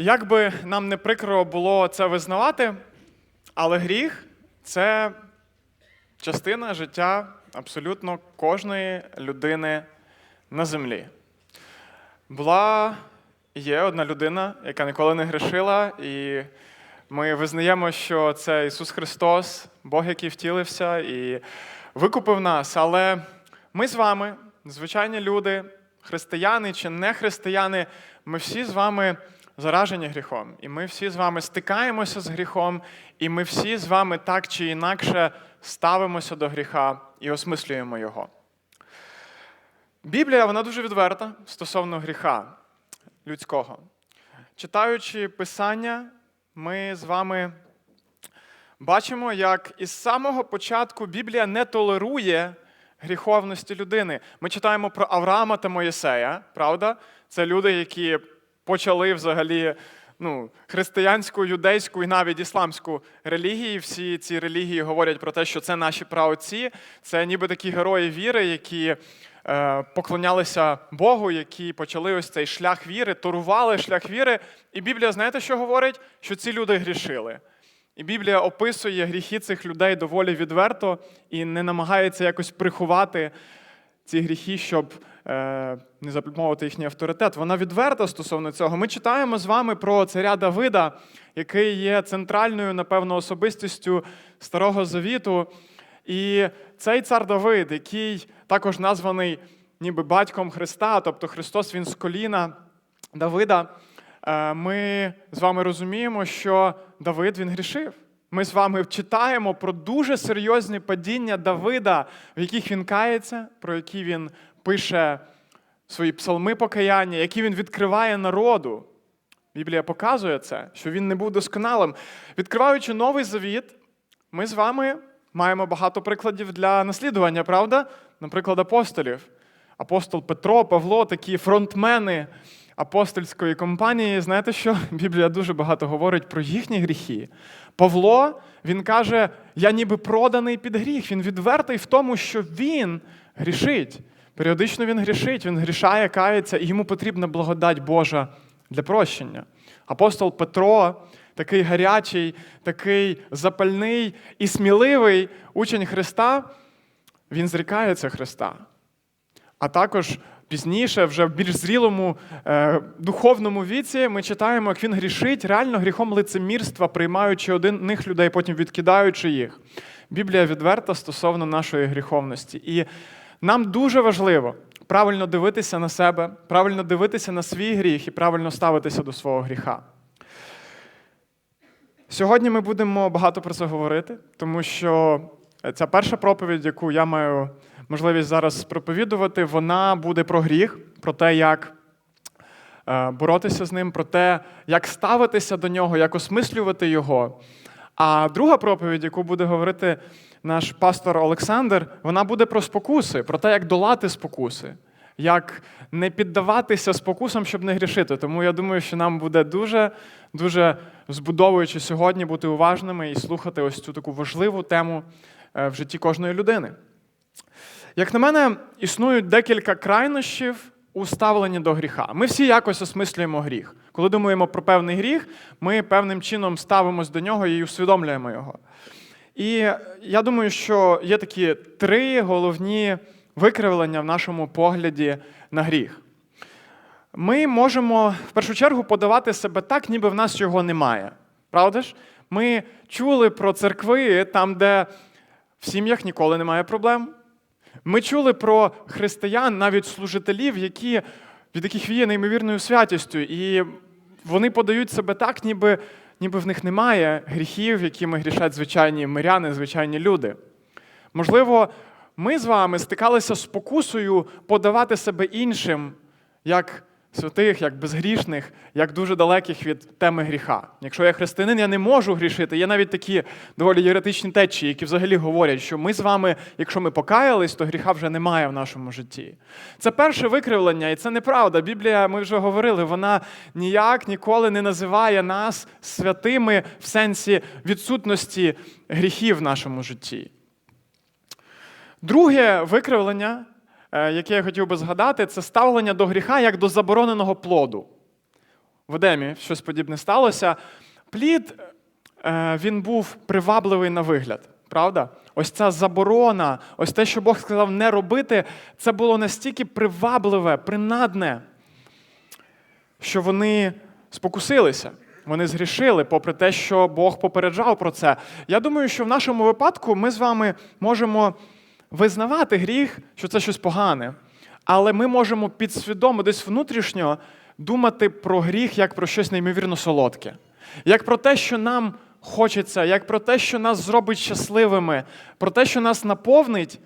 Як би нам не прикро було це визнавати, але гріх це частина життя абсолютно кожної людини на землі. Була є одна людина, яка ніколи не грішила, і ми визнаємо, що це Ісус Христос, Бог, який втілився і викупив нас. Але ми з вами, звичайні люди, християни чи не християни, ми всі з вами заражені гріхом. І ми всі з вами стикаємося з гріхом, і ми всі з вами так чи інакше ставимося до гріха і осмислюємо його. Біблія вона дуже відверта стосовно гріха людського. Читаючи Писання, ми з вами бачимо, як із самого початку Біблія не толерує гріховності людини. Ми читаємо про Авраама та Моїсея, правда? Це люди, які почали взагалі ну, християнську, юдейську і навіть ісламську релігії. Всі ці релігії говорять про те, що це наші праотці, це ніби такі герої віри, які е, поклонялися Богу, які почали ось цей шлях віри, торували шлях віри. І Біблія, знаєте, що говорить? Що ці люди грішили. І Біблія описує гріхи цих людей доволі відверто і не намагається якось приховати ці гріхи, щоб не заплюмовувати їхній авторитет. Вона відверта стосовно цього. Ми читаємо з вами про царя Давида, який є центральною, напевно, особистістю Старого Завіту. І цей цар Давид, який також названий ніби батьком Христа, тобто Христос він з коліна Давида, е, ми з вами розуміємо, що Давид він грішив. Ми з вами читаємо про дуже серйозні падіння Давида, в яких він кається, про які він пише свої псалми покаяння, які він відкриває народу. Біблія показує це, що він не був досконалим. Відкриваючи новий завіт, ми з вами маємо багато прикладів для наслідування, правда? Наприклад, апостолів. Апостол Петро, Павло, такі фронтмени апостольської компанії. Знаєте що? Біблія дуже багато говорить про їхні гріхи. Павло, він каже: я ніби проданий під гріх. Він відвертий в тому, що він грішить. Періодично він грішить, він грішає, кається, і йому потрібна благодать Божа для прощення. Апостол Петро, такий гарячий, такий запальний і сміливий учень Христа, він зрікається Христа. А також пізніше, вже в більш зрілому е, духовному віці, ми читаємо, як він грішить реально гріхом лицемірства, приймаючи одних людей, потім відкидаючи їх. Біблія відверта стосовно нашої гріховності. І нам дуже важливо правильно дивитися на себе, правильно дивитися на свій гріх і правильно ставитися до свого гріха. Сьогодні ми будемо багато про це говорити, тому що ця перша проповідь, яку я маю можливість зараз проповідувати, вона буде про гріх, про те, як е, боротися з ним, про те, як ставитися до нього, як осмислювати його. А друга проповідь, яку буде говорити наш пастор Олександр, вона буде про спокуси, про те, як долати спокуси, як не піддаватися спокусам, щоб не грішити. Тому я думаю, що нам буде дуже, дуже збудовуючи сьогодні бути уважними і слухати ось цю таку важливу тему е, в житті кожної людини. Як на мене, існують декілька крайнощів у ставленні до гріха. Ми всі якось осмислюємо гріх. Коли думаємо про певний гріх, ми певним чином ставимось до нього і усвідомлюємо його. І я думаю, що є такі три головні викривлення в нашому погляді на гріх. Ми можемо в першу чергу подавати себе так, ніби в нас його немає. Правда ж? Ми чули про церкви там, де в сім'ях ніколи немає проблем. Ми чули про християн, навіть служителів, які, від яких віє неймовірною святістю, і вони подають себе так, ніби, ніби в них немає гріхів, якими грішать звичайні миряни, звичайні люди. Можливо, ми з вами стикалися з спокусою подавати себе іншим, як святих, як безгрішних, як дуже далеких від теми гріха. Якщо я християнин, я не можу грішити. Є навіть такі доволі єретичні течії, які взагалі говорять, що ми з вами, якщо ми покаялись, то гріха вже немає в нашому житті. Це перше викривлення, і це неправда. Біблія, ми вже говорили, вона ніяк ніколи не називає нас святими в сенсі відсутності гріхів в нашому житті. Друге викривлення яке я хотів би згадати, це ставлення до гріха як до забороненого плоду. в Едемі щось подібне сталося. Плід е, він був привабливий на вигляд, правда? Ось ця заборона, ось те, що Бог сказав не робити, це було настільки привабливе, принадне, що вони спокусилися. Вони згрішили, попри те, що Бог попереджав про це. Я думаю, що в нашому випадку ми з вами можемо визнавати гріх, що це щось погане, але ми можемо підсвідомо, десь внутрішньо думати про гріх як про щось неймовірно солодке, як про те, що нам хочеться, як про те, що нас зробить щасливими, про те, що нас наповнить,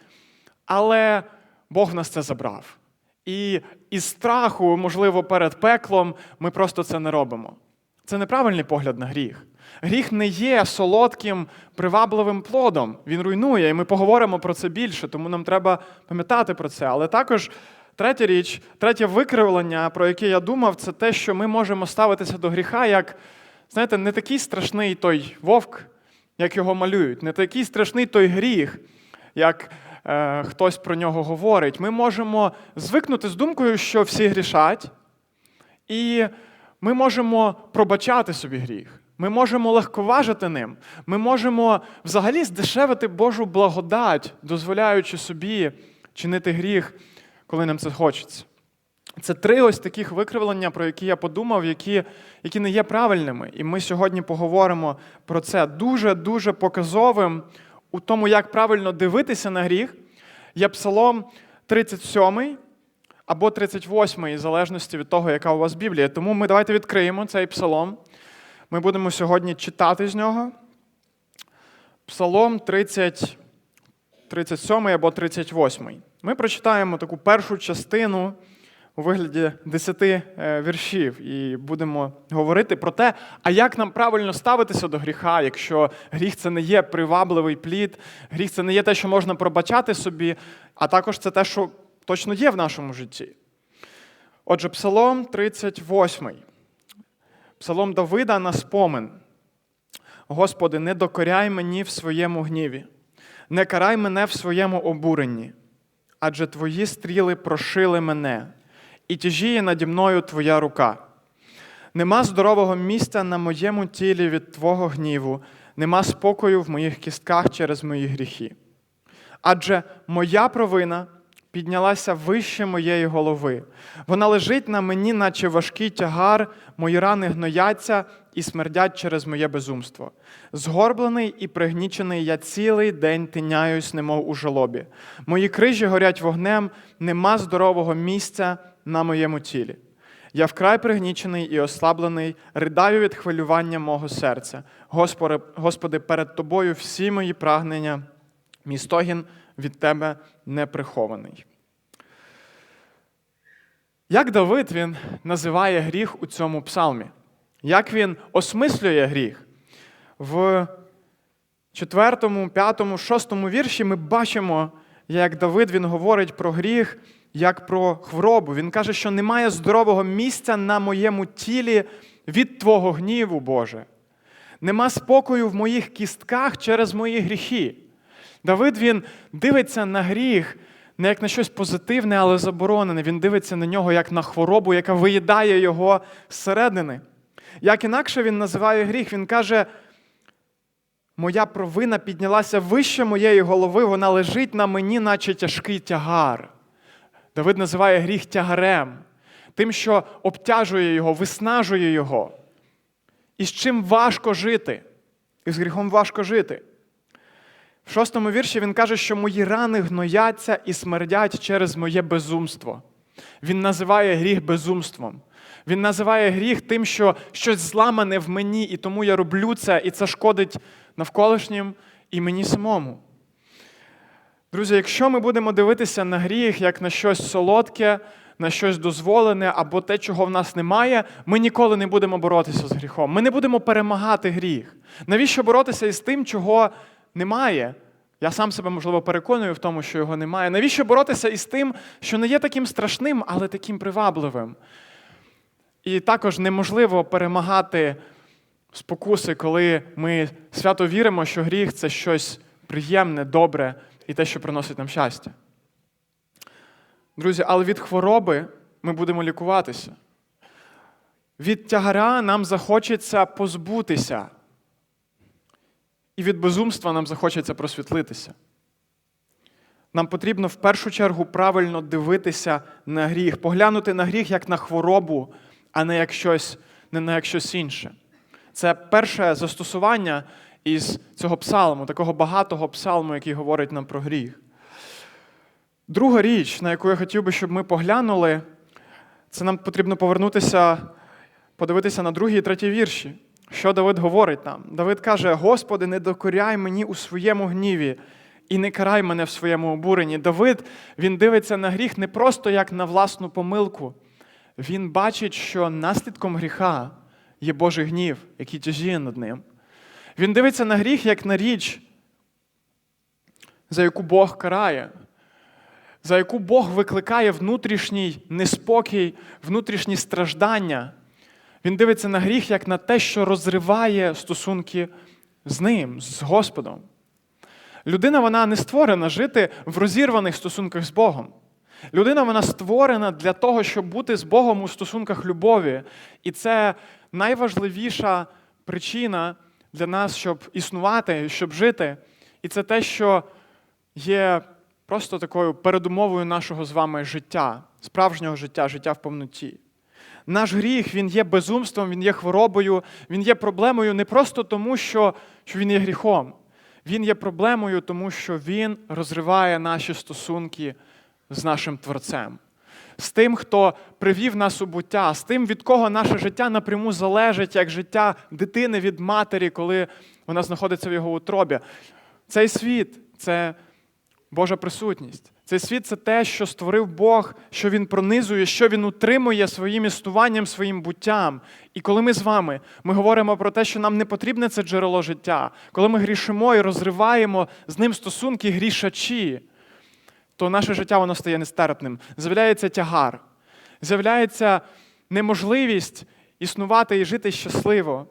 але Бог нас це забрав. І із страху, можливо, перед пеклом ми просто це не робимо. Це неправильний погляд на гріх. Гріх не є солодким, привабливим плодом. Він руйнує, і ми поговоримо про це більше, тому нам треба пам'ятати про це. Але також третя річ, третє викривлення, про яке я думав, це те, що ми можемо ставитися до гріха як, знаєте, не такий страшний той вовк, як його малюють, не такий страшний той гріх, як е, хтось про нього говорить. Ми можемо звикнути з думкою, що всі грішать, і ми можемо пробачати собі гріх. Ми можемо легковажити ним. Ми можемо взагалі здешевити Божу благодать, дозволяючи собі чинити гріх, коли нам це хочеться. Це три ось таких викривлення, про які я подумав, які, які не є правильними. І ми сьогодні поговоримо про це дуже-дуже показовим у тому, як правильно дивитися на гріх. Є Псалом 37 або 38, в залежності від того, яка у вас Біблія. Тому ми давайте відкриємо цей псалом. Ми будемо сьогодні читати з нього. Псалом 30, 37 або 38. Ми прочитаємо таку першу частину у вигляді 10 віршів і будемо говорити про те, а як нам правильно ставитися до гріха, якщо гріх це не є привабливий плід, гріх це не є те, що можна пробачати собі, а також це те, що точно є в нашому житті. Отже, Псалом 38. Псалом Давида на спомин. Господи, не докоряй мені в своєму гніві, не карай мене в своєму обуренні, адже твої стріли прошили мене, і тяжіє наді мною твоя рука. Нема здорового місця на моєму тілі від Твого гніву, нема спокою в моїх кістках через мої гріхи. Адже моя провина піднялася вище моєї голови. Вона лежить на мені, наче важкий тягар, мої рани гнояться і смердять через моє безумство. Згорблений і пригнічений, я цілий день тиняюсь, немов у жалобі. Мої крижі горять вогнем, нема здорового місця на моєму тілі. Я вкрай пригнічений і ослаблений, ридаю від хвилювання мого серця. Господи, перед Тобою всі мої прагнення, мій стогін від Тебе не прихований. Як Давид він називає гріх у цьому псалмі? Як він осмислює гріх? В 4, 5, 6 вірші ми бачимо, як Давид він говорить про гріх, як про хворобу. Він каже, що немає здорового місця на моєму тілі від Твого гніву, Боже. Нема спокою в моїх кістках через мої гріхи. Давид він дивиться на гріх не як на щось позитивне, але заборонене. Він дивиться на нього як на хворобу, яка виїдає його зсередини. Як інакше він називає гріх, він каже, моя провина піднялася вище моєї голови, вона лежить на мені, наче тяжкий тягар. Давид називає гріх тягарем, тим, що обтяжує його, виснажує його. І з чим важко жити. І з гріхом важко жити. В шостому вірші він каже, що мої рани гнояться і смердять через моє безумство. Він називає гріх безумством. Він називає гріх тим, що щось зламане в мені, і тому я роблю це, і це шкодить навколишнім і мені самому. Друзі, якщо ми будемо дивитися на гріх як на щось солодке, на щось дозволене або те, чого в нас немає, ми ніколи не будемо боротися з гріхом. Ми не будемо перемагати гріх. Навіщо боротися із тим, чого немає? Я сам себе, можливо, переконую в тому, що його немає. Навіщо боротися із тим, що не є таким страшним, але таким привабливим? І також неможливо перемагати спокуси, коли ми свято віримо, що гріх це щось приємне, добре і те, що приносить нам щастя. Друзі, але від хвороби ми будемо лікуватися. Від тягаря нам захочеться позбутися, і від безумства нам захочеться просвітлитися. Нам потрібно в першу чергу правильно дивитися на гріх, поглянути на гріх як на хворобу, а не як щось, не на як щось інше. Це перше застосування із цього псалму, такого багатого псалму, який говорить нам про гріх. Друга річ, на яку я хотів би, щоб ми поглянули, це нам потрібно повернутися, подивитися на другий і третій вірші. Що Давид говорить нам? Давид каже: Господи, не докоряй мені у своєму гніві і не карай мене в своєму обуренні. Давид він дивиться на гріх не просто як на власну помилку. Він бачить, що наслідком гріха є Божий гнів, який тяжіє над ним. Він дивиться на гріх як на річ, за яку Бог карає, за яку Бог викликає внутрішній неспокій, внутрішні страждання. Він дивиться на гріх як на те, що розриває стосунки з ним, з Господом. Людина вона не створена жити в розірваних стосунках з Богом. Людина вона створена для того, щоб бути з Богом у стосунках любові. І це найважливіша причина для нас, щоб існувати, щоб жити. І це те, що є просто такою передумовою нашого з вами життя, справжнього життя, життя в повноті. Наш гріх він є безумством, він є хворобою, він є проблемою не просто тому, що, що він є гріхом. Він є проблемою, тому що він розриває наші стосунки з нашим Творцем, з тим, хто привів нас у буття, з тим, від кого наше життя напряму залежить, як життя дитини від матері, коли вона знаходиться в його утробі. Цей світ це Божа присутність. Цей світ це те, що створив Бог, що Він пронизує, що Він утримує своїм існуванням, своїм буттям. І коли ми з вами ми говоримо про те, що нам не потрібне це джерело життя, коли ми грішимо і розриваємо з ним стосунки грішачі, то наше життя воно стає нестерпним. З'являється тягар, з'являється неможливість існувати і жити щасливо.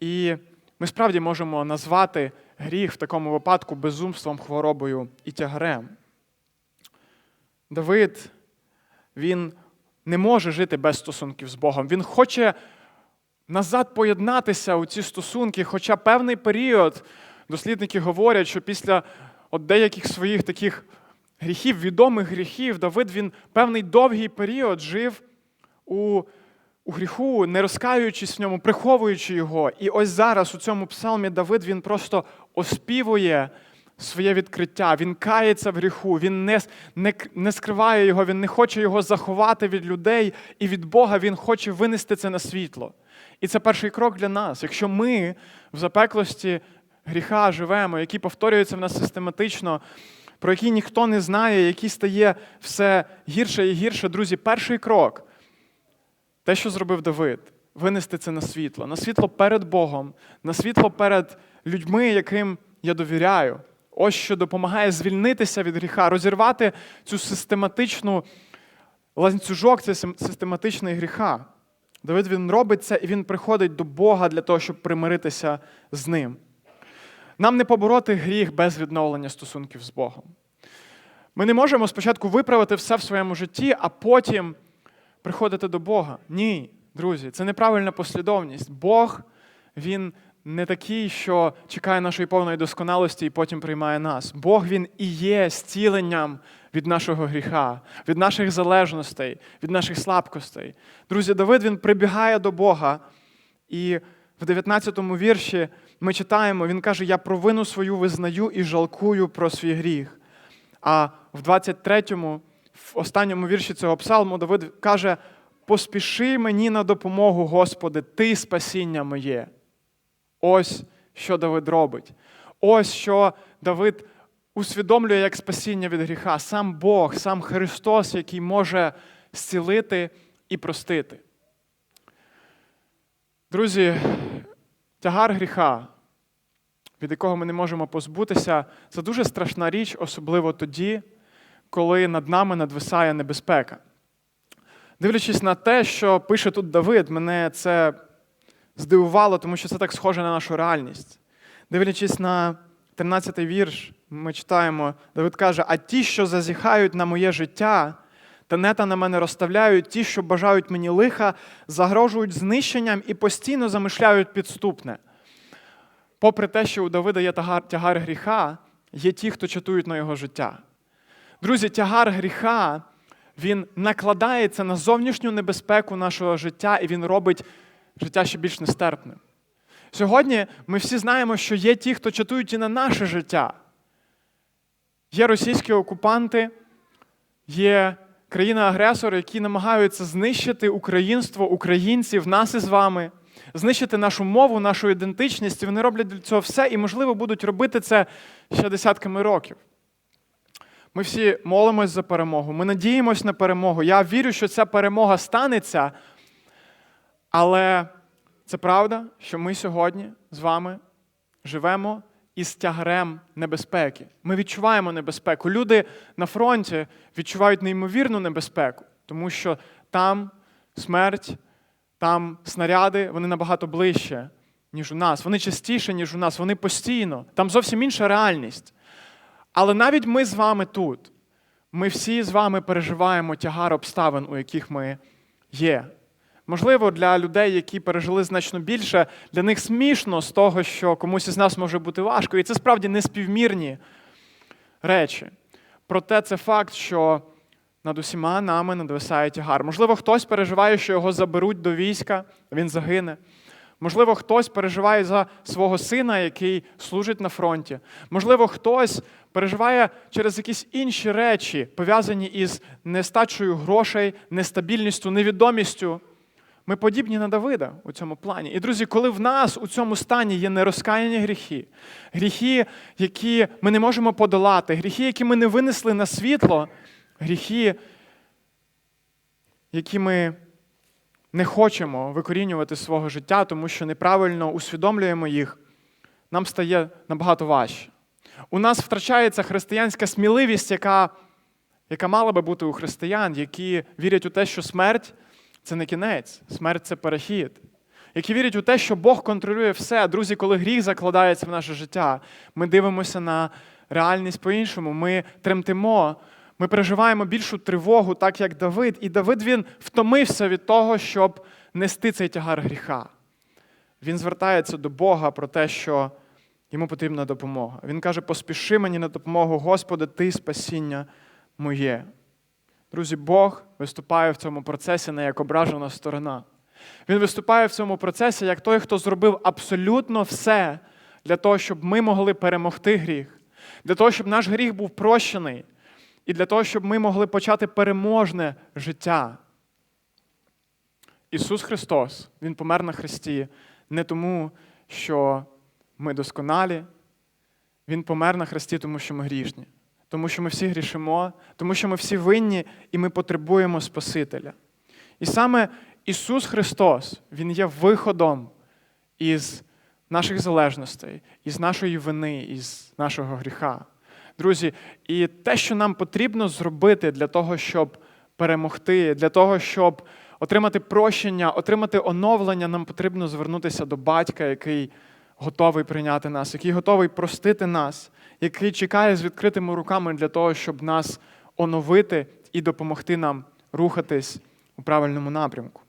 І ми справді можемо назвати гріх в такому випадку безумством, хворобою і тягарем. Давид, він не може жити без стосунків з Богом. Він хоче назад поєднатися у ці стосунки, хоча певний період дослідники говорять, що після от деяких своїх таких гріхів, відомих гріхів, Давид він певний довгий період жив у у гріху, не розкаюючись в ньому, приховуючи його. І ось зараз у цьому псалмі Давид він просто оспівує своє відкриття. Він кається в гріху, він не, не, не скриває його, він не хоче його заховати від людей і від Бога, він хоче винести це на світло. І це перший крок для нас. Якщо ми в запеклості гріха живемо, які повторюються в нас систематично, про які ніхто не знає, які стає все гірше і гірше, друзі, перший крок. Те, що зробив Давид, винести це на світло, на світло перед Богом, на світло перед людьми, яким я довіряю. Ось що допомагає звільнитися від гріха, розірвати цю систематичну ланцюжок, це систематичний гріха. Давид він робить це і він приходить до Бога для того, щоб примиритися з ним. Нам не побороти гріх без відновлення стосунків з Богом. Ми не можемо спочатку виправити все в своєму житті, а потім приходити до Бога. Ні, друзі, це неправильна послідовність. Бог, Він не такий, що чекає нашої повної досконалості і потім приймає нас. Бог Він і є зціленням від нашого гріха, від наших залежностей, від наших слабкостей. Друзі, Давид він прибігає до Бога, і в 19-му вірші ми читаємо, він каже: Я провину свою визнаю і жалкую про свій гріх. А в 23-му в останньому вірші цього псалму Давид каже: Поспіши мені на допомогу, Господи, Ти спасіння моє. Ось що Давид робить. Ось що Давид усвідомлює як спасіння від гріха. Сам Бог, сам Христос, який може зцілити і простити. Друзі, тягар гріха, від якого ми не можемо позбутися, це дуже страшна річ, особливо тоді коли над нами надвисає небезпека. Дивлячись на те, що пише тут Давид, мене це здивувало, тому що це так схоже на нашу реальність. Дивлячись на 13-й вірш, ми читаємо, Давид каже: А ті, що зазіхають на моє життя, Тенета на мене розставляють ті, що бажають мені лиха, загрожують знищенням і постійно замишляють підступне. Попри те, що у Давида є тягар гріха, є ті, хто чатують на його життя. Друзі, тягар гріха він накладається на зовнішню небезпеку нашого життя, і він робить життя ще більш нестерпним. Сьогодні ми всі знаємо, що є ті, хто чатують і на наше життя. Є російські окупанти, є країни-агресори, які намагаються знищити українство, українців, нас із вами, знищити нашу мову, нашу ідентичність. І вони роблять для цього все і, можливо, будуть робити це ще десятками років. Ми всі молимось за перемогу, ми надіємось на перемогу. Я вірю, що ця перемога станеться. Але це правда, що ми сьогодні з вами живемо із тягарем небезпеки. Ми відчуваємо небезпеку. Люди на фронті відчувають неймовірну небезпеку, тому що там смерть, там снаряди, вони набагато ближче, ніж у нас. Вони частіше, ніж у нас, вони постійно. Там зовсім інша реальність. Але навіть ми з вами тут, ми всі з вами переживаємо тягар обставин, у яких ми є. Можливо, для людей, які пережили значно більше, для них смішно з того, що комусь із нас може бути важко. І це справді неспівмірні речі. Проте це факт, що над усіма нами надвисає тягар. Можливо, хтось переживає, що його заберуть до війська, він загине. Можливо, хтось переживає за свого сина, який служить на фронті. Можливо, хтось переживає через якісь інші речі, пов'язані із нестачею грошей, нестабільністю, невідомістю. Ми подібні на Давида у цьому плані. І, друзі, коли в нас у цьому стані є нерозкаяні гріхи, гріхи, які ми не можемо подолати, гріхи, які ми не винесли на світло, гріхи, які ми не хочемо викорінювати свого життя, тому що неправильно усвідомлюємо їх, нам стає набагато важче. У нас втрачається християнська сміливість, яка, яка мала би бути у християн, які вірять у те, що смерть це не кінець, смерть це перехід. Які вірять у те, що Бог контролює все. Друзі, коли гріх закладається в наше життя, ми дивимося на реальність по-іншому, ми тремтимо, ми переживаємо більшу тривогу, так як Давид. І Давид він втомився від того, щоб нести цей тягар гріха. Він звертається до Бога про те, що йому потрібна допомога. Він каже: поспіши мені на допомогу, Господи, Ти спасіння моє. Друзі, Бог виступає в цьому процесі не як ображена сторона. Він виступає в цьому процесі як той, хто зробив абсолютно все для того, щоб ми могли перемогти гріх, для того, щоб наш гріх був прощений, і для того, щоб ми могли почати переможне життя. Ісус Христос, Він помер на Христі не тому, що ми досконалі, Він помер на Христі, тому що ми грішні тому що ми всі грішимо, тому що ми всі винні і ми потребуємо Спасителя. І саме Ісус Христос, Він є виходом із наших залежностей, із нашої вини, із нашого гріха. Друзі, і те, що нам потрібно зробити для того, щоб перемогти, для того, щоб отримати прощення, отримати оновлення, нам потрібно звернутися до батька, який готовий прийняти нас, який готовий простити нас, який чекає з відкритими руками для того, щоб нас оновити і допомогти нам рухатись у правильному напрямку.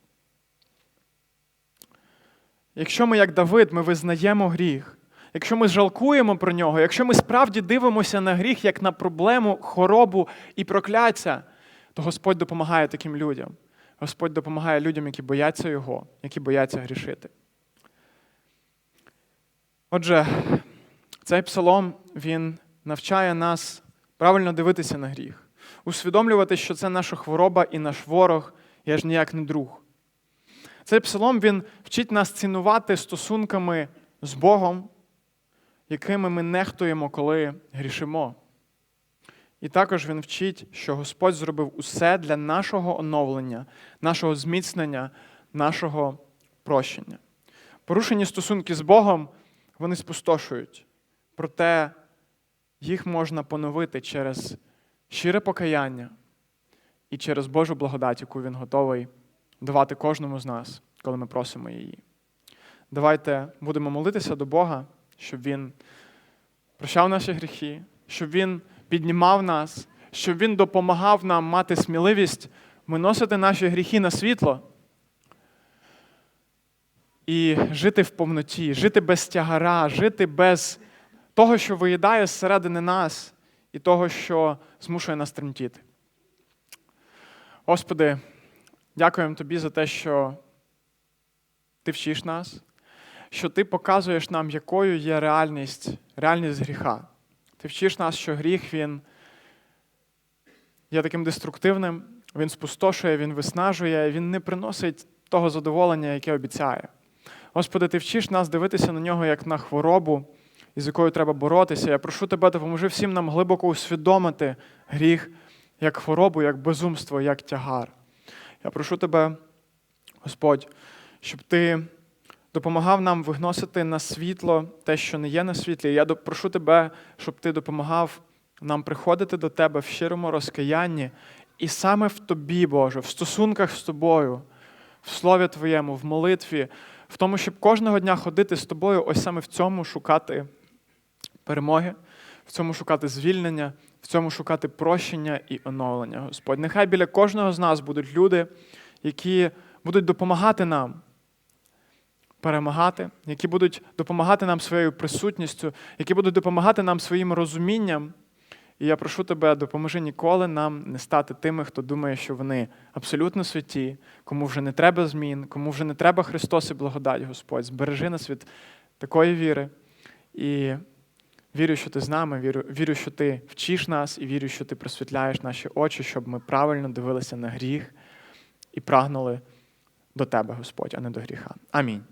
Якщо ми, як Давид, ми визнаємо гріх, якщо ми жалкуємо про нього, якщо ми справді дивимося на гріх як на проблему, хоробу і прокляття, то Господь допомагає таким людям. Господь допомагає людям, які бояться Його, які бояться грішити. Отже, цей псалом він навчає нас правильно дивитися на гріх, усвідомлювати, що це наша хвороба і наш ворог, і аж ніяк не друг. Цей псалом він вчить нас цінувати стосунками з Богом, якими ми нехтуємо, коли грішимо. І також він вчить, що Господь зробив усе для нашого оновлення, нашого зміцнення, нашого прощення. Порушені стосунки з Богом вони спустошують. Проте їх можна поновити через щире покаяння і через Божу благодать, яку Він готовий давати кожному з нас, коли ми просимо її. Давайте будемо молитися до Бога, щоб Він прощав наші гріхи, щоб Він піднімав нас, щоб Він допомагав нам мати сміливість виносити наші гріхи на світло і жити в повноті, жити без тягара, жити без того, що виїдає зсередини нас, і того, що змушує нас тремтіти. Господи, дякуємо Тобі за те, що Ти вчиш нас, що Ти показуєш нам, якою є реальність, реальність гріха. Ти вчиш нас, що гріх він є таким деструктивним, він спустошує, він виснажує, він не приносить того задоволення, яке обіцяє. Господи, Ти вчиш нас дивитися на нього як на хворобу, із якою треба боротися. Я прошу тебе, допоможи всім нам глибоко усвідомити гріх як хворобу, як безумство, як тягар. Я прошу тебе, Господь, щоб ти допомагав нам виносити на світло те, що не є на світлі. Я прошу тебе, щоб ти допомагав нам приходити до тебе в щирому розкаянні, і саме в тобі, Боже, в стосунках з тобою, в слові Твоєму, в молитві, в тому, щоб кожного дня ходити з тобою, ось саме в цьому шукати перемоги, в цьому шукати звільнення, в цьому шукати прощення і оновлення, Господь. Нехай біля кожного з нас будуть люди, які будуть допомагати нам перемагати, які будуть допомагати нам своєю присутністю, які будуть допомагати нам своїм розумінням. І я прошу тебе, допоможи ніколи нам не стати тими, хто думає, що вони абсолютно святі, кому вже не треба змін, кому вже не треба Христос і благодать, Господь. Збережи нас від такої віри. І вірю, що ти з нами, вірю, вірю, що ти вчиш нас, і вірю, що ти просвітляєш наші очі, щоб ми правильно дивилися на гріх і прагнули до тебе, Господь, а не до гріха. Амінь.